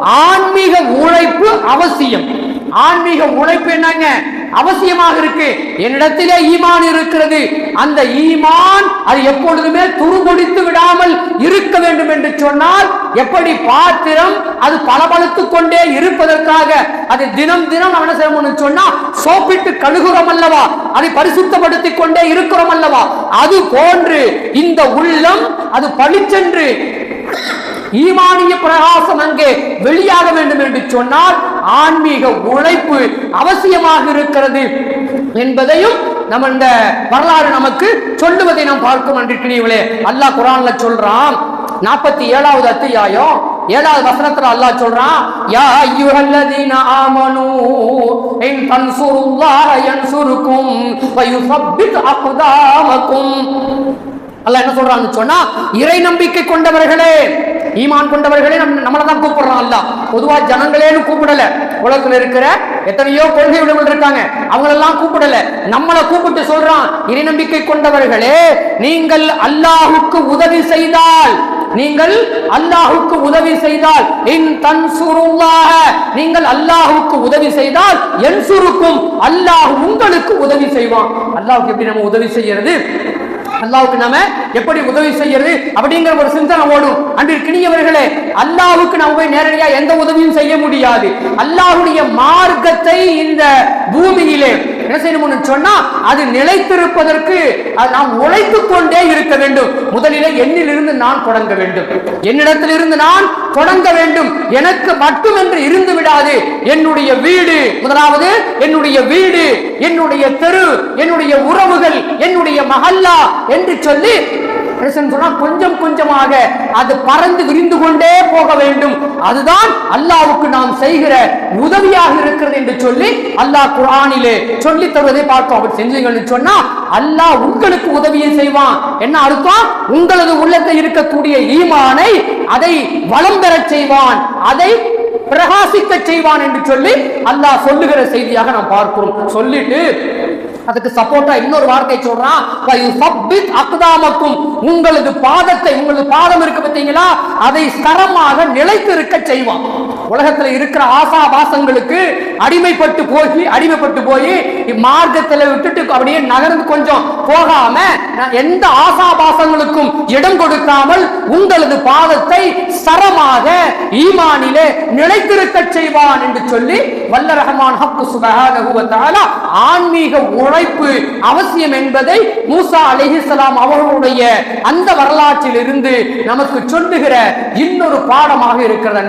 ஆன்மீக உழைப்பு அவசியம். ஆன்மீக உழைப்பு என்னங்க? அவசியமாக இருக்கு. என்னிடத்திலே ஈமான் இருக்கிறது. அந்த ஈமான் அது எப்பொழுதுமே துருபொடித்து விடாமல் இருக்க வேண்டும் என்று சொன்னால் எப்படி பாத்திரம் அது பளபளத்துக் கொண்டே இருப்பதற்காக அது தினம் தினம் என்ன செய்யணும்னு சொன்னா சோப்பிட்டு கழுகுறோம் அல்லவா? அதை பரிசுத்தப்படுத்திக் கொண்டே இருக்கிறோம் அல்லவா? அது போன்று இந்த உள்ளம் அது பளிச்சென்று ஈமானிய பிரகாசம் அங்கே வெளியாக வேண்டும் என்று சொன்னால் ஆன்மீக உழைப்பு அவசியமாக இருக்கிறது என்பதையும் நம்ம இந்த வரலாறு நமக்கு சொல்லுவதை நாம் பார்க்கும் அன்றைக்கினீங்களே அல்லாஹ் குரான்ல சொல்றான் நாற்பத்தி ஏழாவது அத்தியாயம் ஏழாவது வசனத்துல அல்லாஹ் சொல்றான் யா அய்யுஹல்லதீன ஆமனூ இன் தன்சுருல்லாஹ யன்சுருக்கும் வ யுஸப்பித் அக்தாமக்கும். அல்லாஹ் என்ன சொல்றான்னு சொன்னா இறை நம்பிக்கை கொண்டவர்களே ஈமான் கொண்டவர்களே நம்ம நம்மளை தான் கூப்பிடுறான் அல்லாஹ். பொதுவா ஜனங்களேன்னு கூப்பிடல. உலகத்துல இருக்கிற எத்தனையோ கொள்கை விடுதல் இருக்காங்க. அவங்களெல்லாம் கூப்பிடல. நம்மளை கூப்பிட்டு சொல்றான் இறை நம்பிக்கை கொண்டவர்களே நீங்கள் அல்லாஹுக்கு உதவி செய்தால் நீங்கள் அல்லாஹுக்கு உதவி செய்தால் இன் தன்சுருல்லாஹ நீங்கள் அல்லாஹுக்கு உதவி செய்தால் என் சுருக்கும் அல்லாஹ் உங்களுக்கு உதவி செய்வான். அல்லாஹுக்கு எப்படி நம்ம உதவி செய்யறது? அல்லாவுக்கு நாம எப்படி உதவி செய்யறது அப்படிங்கிற ஒரு சிந்தனை ஓடும். அன்றிற்கினியவர்களே அல்லாவுக்கு நம்ம போய் நேரடியா எந்த உதவியும் செய்ய முடியாது. அல்லாஹுடைய மார்க்கத்தை இந்த பூமியிலே என்ன செய்யணும்னு சொன்னா அது நிலைத்திருப்பதற்கு நாம் உழைத்துக் கொண்டே இருக்க வேண்டும். முதலிலே என்னிலிருந்து நான் தொடங்க வேண்டும். என்னிடத்திலிருந்து நான் தொடங்க வேண்டும். எனக்கு மட்டுமென்று இருந்து விடாது. என்னுடைய வீடு முதலாவது என்னுடைய வீடு என்னுடைய தெரு என்னுடைய உறவுகள் என்னுடைய மஹல்லா என்று சொல்லி சொன்னா கொஞ்சம் கொஞ்சமாக அது பறந்து விரிந்து கொண்டே போக வேண்டும். அதுதான் அல்லாவுக்கு நாம் செய்கிற உதவியாக இருக்கிறது என்று சொல்லி அல்லாஹ் குரானிலே சொல்லி தருவதை பார்த்தோம் அப்படி செஞ்சீங்கன்னு சொன்னா அல்லாஹ் உங்களுக்கு உதவியை செய்வான். என்ன அர்த்தம்? உங்களது உள்ளத்தில் இருக்கக்கூடிய ஈமானை அதை வளம் பெறச் செய்வான். அதை பிரகாசிக்க செய்வான் என்று சொல்லி அல்லாஹ் சொல்லுகிற செய்தியாக நாம் பார்க்கிறோம். சொல்லிட்டு அதுக்கு சப்போர்ட்டா இன்னொரு வார்த்தை சொல்றான் அக்தாமக்கும். உங்களது பாதத்தை உங்களது பாதம் இருக்கு பார்த்தீங்களா? அதை ஸ்தரமாக நிலைத்து இருக்க செய்வான். உலகத்துல இருக்கிற ஆசாபாசங்களுக்கு அடிமைப்பட்டு போய் அடிமைப்பட்டு போய் மார்க்கத்துல விட்டுட்டு அப்படியே நகர்ந்து கொஞ்சம் போகாம எந்த ஆசாபாசங்களுக்கும் இடம் கொடுக்காமல் உங்களது பாதத்தை சரமாக ஈமானிலே நிலைத்திருக்க செய்வான் என்று சொல்லி வல்ல ரஹ்மான் ஹக்கு சுபஹானஹு ஆன்மீக உழைப்பு அவசியம் என்பதை மூசா அலைஹிஸ்ஸலாம் அவர்களுடைய அந்த வரலாற்றில் இருந்து நமக்கு சொல்லுகிற இன்னொரு பாடமாக இருக்கிறது